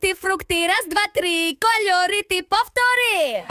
фрукти, фрукти, раз, два, три. Кольори ти повтори.